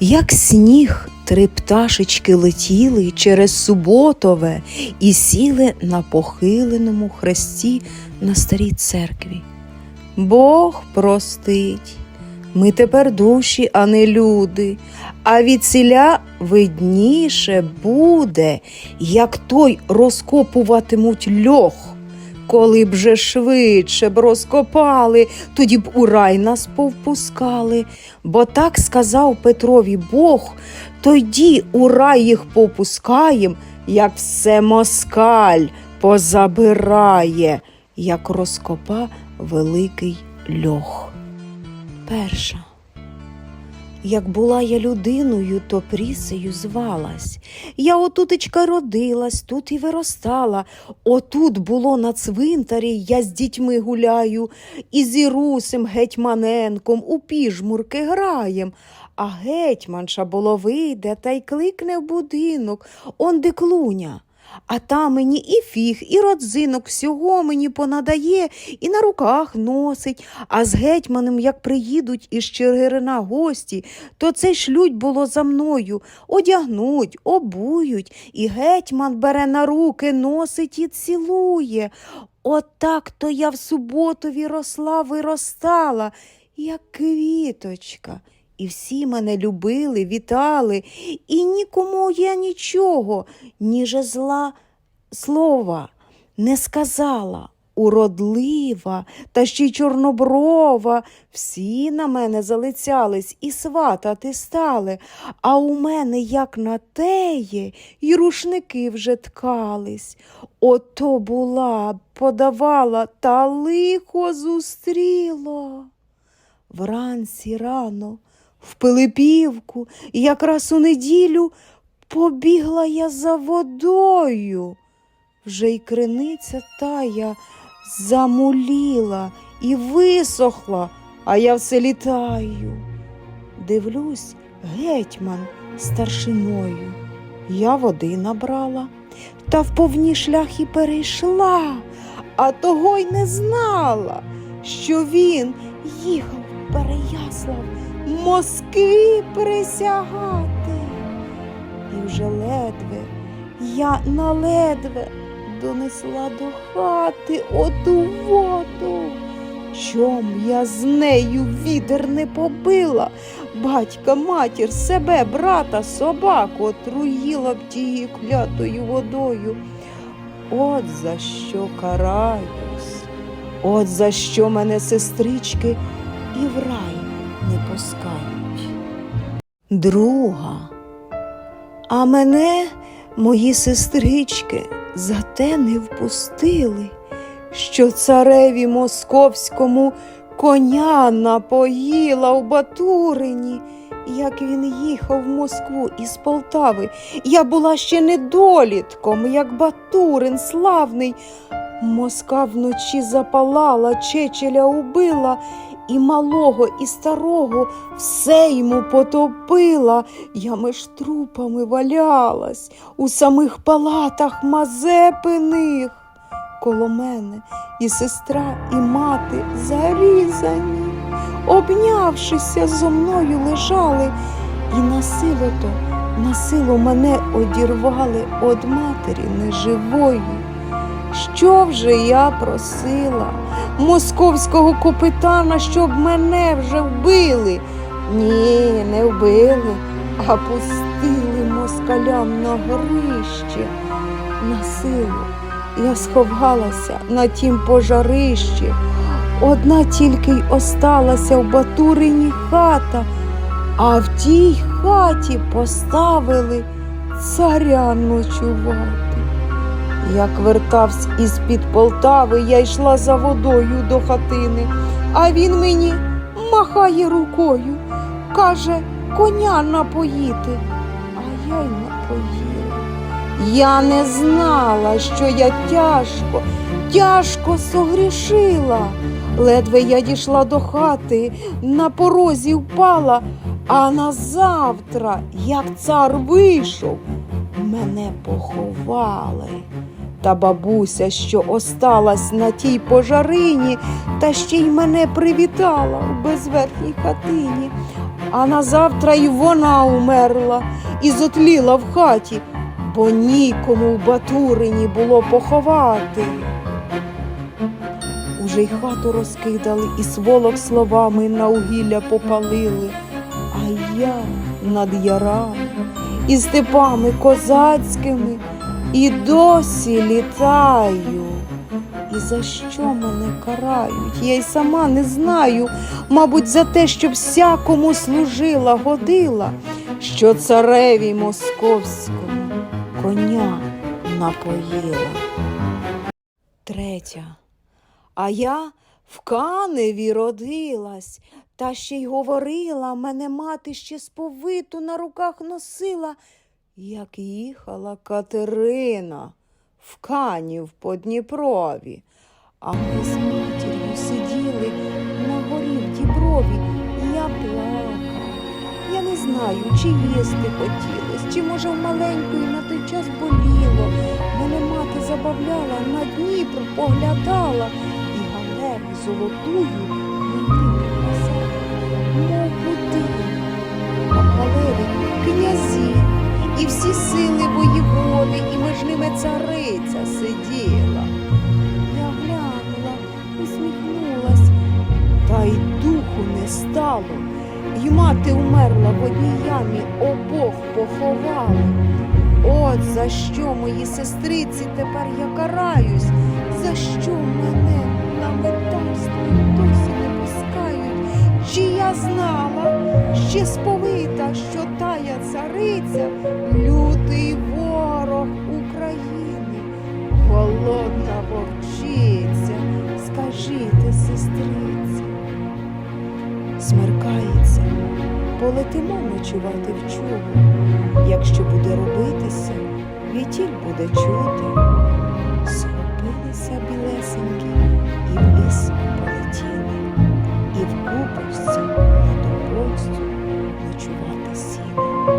Як сніг, три пташечки летіли через суботове і сіли на похиленому хресті на старій церкві. Бог простить. Ми тепер душі, а не люди, а відсіля видніше буде, як той розкопуватимуть льох. Коли б же швидше б розкопали, тоді б у рай нас повпускали. Бо так сказав Петрові Бог, тоді у рай їх попускаєм, як все москаль позабирає, як розкопа великий льох. Перша. Як була я людиною, то прісею звалась. Я отутечка родилась, тут і виростала. Отут було на цвинтарі, я з дітьми гуляю, і з Ірусем гетьманенком у піжмурки граєм. А гетьманша було вийде та й кликне в будинок, он де клуня. А там мені і фіг, і родзинок всього мені понадає, і на руках носить. А з гетьманом, як приїдуть із Чигирина гості, то це шлють було за мною. Одягнуть, обують, і гетьман бере на руки, носить і цілує. Отак то я в суботові росла, виростала, як квіточка. І всі мене любили, вітали, і нікому я нічого, ніже зла слова не сказала. Уродлива та ще й чорноброва, всі на мене залицялись і сватати стали, а у мене, як на теє, і рушники вже ткались. Ото була, подавала, та лихо зустріло. Вранці рано, в Пилипівку, якраз у неділю побігла я за водою. Вже й криниця тая замуліла і висохла, а я все літаю. Дивлюсь, гетьман старшиною. Я води набрала, та в повні шляхи перейшла, а того й не знала, що він їхав Переяслав Москві присягати. І вже ледве, я наледве донесла до хати оту воду. Чом я з нею відер не побила, батька, матір, себе, брата, собаку отруїла б тією клятою водою. От за що караюсь, от за що мене сестрички і в рай не пускають. Друга, а мене мої сестрички за те не впустили, що цареві московському коня напоїла в Батурині, як він їхав в Москву із Полтави. Я була ще недолітком, як Батурин славний. Москва вночі запалала, чечеля убила, і малого, і старого все йому потопила. Я меж трупами валялась у самих палатах Мазепиних. Коло мене і сестра, і мати зарізані, обнявшися зо мною лежали, і насилу то, насилу мене одірвали од матері неживої. Що вже я просила московського капитана, щоб мене вже вбили? Ні, не вбили, а пустили москалям на горище. На силу я сховалася на тім пожарищі. Одна тільки й осталася в Батурині хата, а в тій хаті поставили царя ночувати. Як вертавсь із-під Полтави, я йшла за водою до хатини, а він мені махає рукою, каже, коня напоїти, а я й напоїла. Я не знала, що я тяжко, тяжко согрішила. Ледве я дійшла до хати, на порозі впала, а на завтра, як цар вийшов, мене поховали. Та бабуся, що осталась на тій пожарині, та ще й мене привітала в безверхній хатині. а на завтра й вона умерла і зотліла в хаті, бо нікому в Батурині було поховати. Уже й хату розкидали, і сволок словами на угілля попалили, а я над ярами і степами козацькими і досі літаю. І за що мене карають? Я й сама не знаю. Мабуть, за те, що всякому служила, годила, що цареві московському коня напоїла. Третя. А я в Каневі родилась, та ще й говорила, мене мати ще сповиту на руках носила, як їхала Катерина в Канів по Дніпрові. А ми з матір'ю сиділи на горі в Діброві, і я плакала. Я не знаю, чи їсти хотілось, чи може в маленької на той час боліло. Мене мати забавляла, на Дніпр поглядала і галеру золотую мені показала, мов будинок. А в галері князі і всі сили воєводи, і між ними цариця сиділа. Я глянула, усміхнулась, та й духу не стало. І мати умерла в одній ямі, обох поховали. От за що мої сестриці тепер я караюсь, за що мене на метальство Чи я знала, ще сповита, що тая цариця, лютий ворог України, холодна вовчиця, скажіть, сестриці. Смеркається, полетимо ночувати в чубу. Якщо буде робитися, вітіль буде чути.